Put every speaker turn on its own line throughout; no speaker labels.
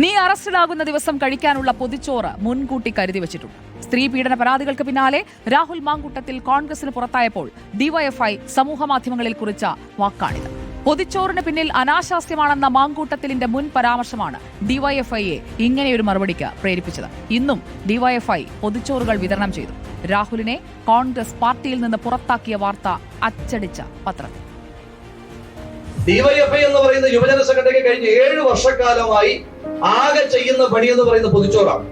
നീ അറസ്റ്റിലാകുന്ന ദിവസം കഴിക്കാനുള്ള പൊതിച്ചോറ് മുൻകൂട്ടി കരുതി വെച്ചിട്ടുണ്ട്. സ്ത്രീ പീഡന പരാതികൾക്ക് പിന്നാലെ രാഹുൽ മാങ്കുട്ടത്തിൽ കോൺഗ്രസിന് പുറത്തായപ്പോൾ ഡിവൈഎഫ്ഐ സമൂഹമാധ്യമങ്ങളിൽ കുറിച്ച വാക്കാണിത്. പൊതിച്ചോറിന് പിന്നിൽ അനാശാസ്യമാണെന്ന മാങ്കൂട്ടത്തിലിന്റെ മുൻ പരാമർശമാണ് ഡിവൈഎഫ്ഐയെ ഇങ്ങനെയൊരു മറുപടിക്ക് പ്രേരിപ്പിച്ചത്. ഇന്നും ഡിവൈഎഫ്ഐ പൊതിച്ചോറുകൾ വിതരണം ചെയ്തു. രാഹുലിനെ കോൺഗ്രസ് പാർട്ടിയിൽ നിന്ന് പുറത്താക്കിയ വാർത്ത അച്ചടിച്ച പത്രത്തിൽ
ഡിവൈഎഫ്ഐ എന്ന് പറയുന്ന യുവജന സംഘടനയ്ക്ക് കഴിഞ്ഞ ഏഴ് വർഷക്കാലമായി ആകെ ചെയ്യുന്ന പണി എന്ന് പറയുന്ന പൊതിച്ചോറാണ്.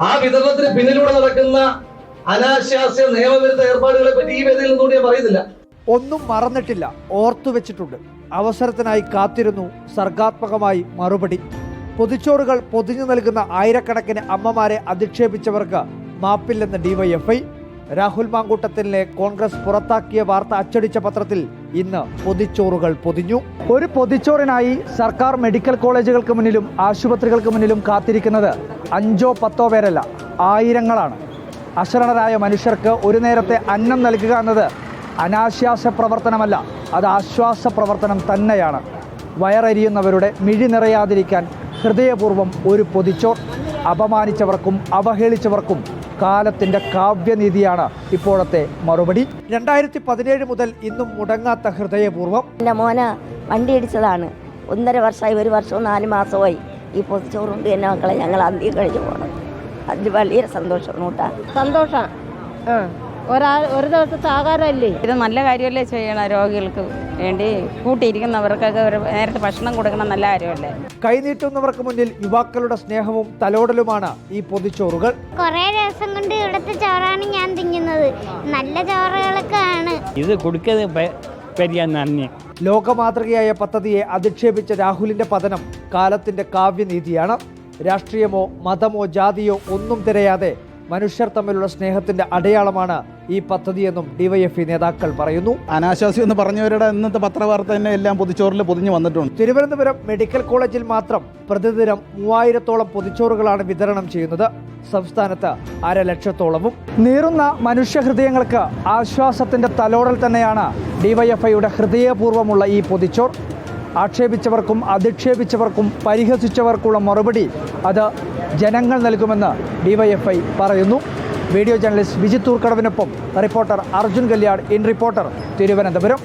ആ വിതരണത്തിന് പിന്നിലൂടെ നടക്കുന്ന അനാശാസ്യ നിയമവിരുദ്ധ ഏർപ്പാടുകളെ പറ്റി ഈ വേദിയിൽ നിന്നുകൂടി ഞാൻ പറയുന്നില്ല.
ഒന്നും മറന്നിട്ടില്ല. ഓർത്തു വെച്ചിട്ടുണ്ട്. അവസരത്തിനായി കാത്തിരുന്നു. സർഗാത്മകമായി മറുപടി. പൊതിച്ചോറുകൾ പൊതിഞ്ഞു നൽകുന്ന ആയിരക്കണക്കിന് അമ്മമാരെ അധിക്ഷേപിച്ചവർക്ക് മാപ്പില്ലെന്ന് ഡിവൈഎഫ്ഐ രാഹുൽ മാങ്കൂട്ടത്തിലെ കോൺഗ്രസ് പുറത്താക്കിയ വാർത്ത അച്ചടിച്ച പത്രത്തിൽ ഇന്ന് പൊതിച്ചോറുകൾ പൊതിഞ്ഞു. ഒരു പൊതിച്ചോറിനായി സർക്കാർ മെഡിക്കൽ കോളേജുകൾക്ക് മുന്നിലും ആശുപത്രികൾക്ക് മുന്നിലും കാത്തിരിക്കുന്നത് അഞ്ചോ പത്തോ പേരല്ല ആയിരങ്ങളാണ്. അശരണരായ മനുഷ്യർക്ക് ഒരു നേരത്തെ അന്നം നൽകുക എന്നത് അനാശ്വാസ പ്രവർത്തനമല്ല അത് ആശ്വാസ പ്രവർത്തനം തന്നെയാണ്. വയറരിയുന്നവരുടെ മിഴി നിറയാതിരിക്കാൻ ഹൃദയപൂർവം ഒരു പൊതിച്ചോർ അപമാനിച്ചവർക്കും അവഹേളിച്ചവർക്കും കാലത്തിന്റെ കാവ്യനീതിയാണ് ഇപ്പോഴത്തെ മറുപടി. രണ്ടായിരത്തി പതിനേഴ് മുതൽ ഇന്നും മുടങ്ങാത്ത ഹൃദയപൂർവം.
എന്റെ മോന് വണ്ടി ഇടിച്ചതാണ്. ഒന്നര വർഷമായി ഒരു വർഷവും നാല് മാസമായി ഈ പൊതിച്ചോറുണ്ട്. എന്റെ മക്കളെ ഞങ്ങൾ അന്തി കഴിഞ്ഞു പോകണം. അതിൽ വലിയ സന്തോഷം കൂട്ടാ
സന്തോഷം. ആ. ഒരാൾ ഒരു ദിവസത്തെ ആഹാരമല്ലേ
ഇത് നല്ല കാര്യമല്ലേ ചെയ്യണം രോഗികൾക്ക് വേണ്ടി? കൂട്ടിയിരിക്കുന്നവർക്കൊക്കെ ഒരു നേരത്തെ ഭക്ഷണം കൊടുക്കണം നല്ല കാര്യമല്ലേ?
കൈനീട്ടുന്നവർക്ക് മുന്നിൽ യുവാക്കളുടെ സ്നേഹവും തലോടലുമാണ് ഈ പൊതിച്ചോറുകൾ.
കുറെ ദിവസം കൊണ്ട് ഇവിടുത്തെ ചോറാണ് ഞാൻ തിന്നുന്നത്. നല്ല ചോറുകളൊക്കെ ആണ്
ഇത് കൊടുക്കുന്നത്
ലോകമാതൃകയായ പദ്ധതിയെ അധിക്ഷേപിച്ച രാഹുലിന്റെ പതനം കാലത്തിന്റെ കാവ്യനീതിയാണ്. രാഷ്ട്രീയമോ മതമോ ജാതിയോ ഒന്നും തിരയാതെ മനുഷ്യർ തമ്മിലുള്ള സ്നേഹത്തിന്റെ അടയാളമാണ് ഈ പദ്ധതിയെന്നും ഡിവൈഎഫ്ഇ നേതാക്കൾ പറയുന്നു.
അനാശാസ്യം എന്ന് പറഞ്ഞവരുടെ ഇന്നത്തെ പത്രവാർത്ത തന്നെ എല്ലാം പൊതിച്ചോറിൽ പൊതിഞ്ഞു വന്നിട്ടുണ്ട്.
തിരുവനന്തപുരം മെഡിക്കൽ കോളേജിൽ മാത്രം പ്രതിദിനം മൂവായിരത്തോളം പൊതിച്ചോറുകളാണ് വിതരണം ചെയ്യുന്നത്. സംസ്ഥാനത്ത് അരലക്ഷത്തോളവും. നീറുന്ന മനുഷ്യഹൃദയങ്ങൾക്ക് ആശ്വാസത്തിന്റെ തലോടൽ തന്നെയാണ് ഡിവൈഎഫ്ഐയുടെ ഹൃദയപൂർവമുള്ള ഈ പൊതിച്ചോർ. ആക്ഷേപിച്ചവർക്കും അധിക്ഷേപിച്ചവർക്കും പരിഹസിച്ചവർക്കുള്ള മറുപടി അത് ജനങ്ങൾ നൽകുമെന്ന് ഡിവൈഎഫ്ഐ പറയുന്നു. Video journalist Vijith തൂർക്കടവിനൊപ്പം reporter Arjun Kalyan in reporter Thiruvananthapuram.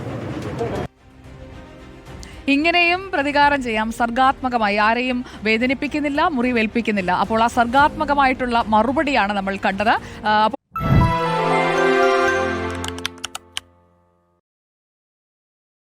ഇങ്ങനെയും പ്രതികാരം ചെയ്യാം. സർഗാത്മകമായി ആരെയും വേദനിപ്പിക്കുന്നില്ല മുറിവേൽപ്പിക്കുന്നില്ല. അപ്പോൾ ആ സർഗാത്മകമായിട്ടുള്ള മറുപടിയാണ് നമ്മൾ കണ്ടത്.